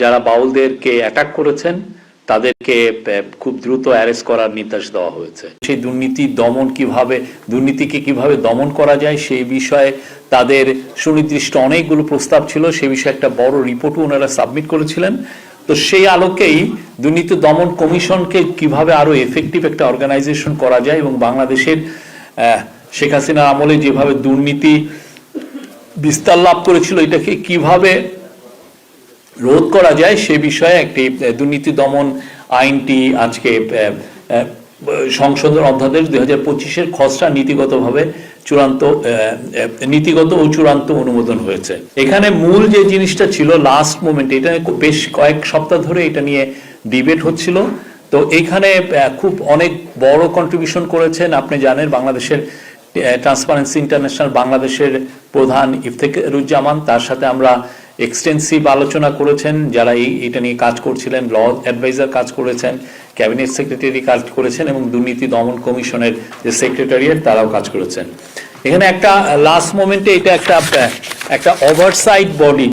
যারা বাউলদেরকে অ্যাটাক করেছেন, তাদেরকে খুব দ্রুত অ্যারেস্ট করার নির্দেশ দেওয়া হয়েছে। সেই দুর্নীতি দমন কীভাবে, দুর্নীতিকে কীভাবে দমন করা যায়, সেই বিষয়ে তাদের সুনির্দিষ্ট অনেকগুলো প্রস্তাব ছিল সে বিষয়ে একটা বড় রিপোর্টও ওনারা সাবমিট করেছিলেন। তো সেই আলোকেই দুর্নীতি দমন কমিশনকে কীভাবে আরও এফেক্টিভ একটা অর্গানাইজেশন করা যায় এবং বাংলাদেশের শেখ হাসিনার আমলে যেভাবে দুর্নীতি বিস্তার লাভ করেছিল, এটাকে কীভাবে রোধ করা যায়, সে বিষয়ে একটি দুর্নীতি দমন আইনটি আজকে সংশোধন অধ্যাদেশ দুই হাজার পঁচিশের খসড়া নীতিগতভাবে চূড়ান্ত নীতিগত ও চূড়ান্ত অনুমোদন হয়েছে। এখানে মূল যে জিনিসটা ছিল লাস্ট মোমেন্ট এটা বেশ কয়েক সপ্তাহ ধরে এটা নিয়ে ডিবেট হচ্ছিল। তো এখানে খুব অনেক বড় কন্ট্রিবিউশন করেছেন, আপনি জানেন, বাংলাদেশের ট্রান্সপারেন্সি ইন্টারন্যাশনাল বাংলাদেশের প্রধান ইফতেখারুজ্জামান, তার সাথে আমরা এক্সটেন্সিভ আলোচনা করেছেন, যারা এই, এটা নিয়ে কাজ করছিলেন ল অ্যাডভাইজার কাজ করেছেন ক্যাবিনেট সেক্রেটারি কাজ করেছেন এবং দুর্নীতি দমন কমিশনের যে সেক্রেটারিয়েট তারাও কাজ করেছেন। এখানে একটা লাস্ট মোমেন্টে এটা একটা একটা ওভারসাইট বডি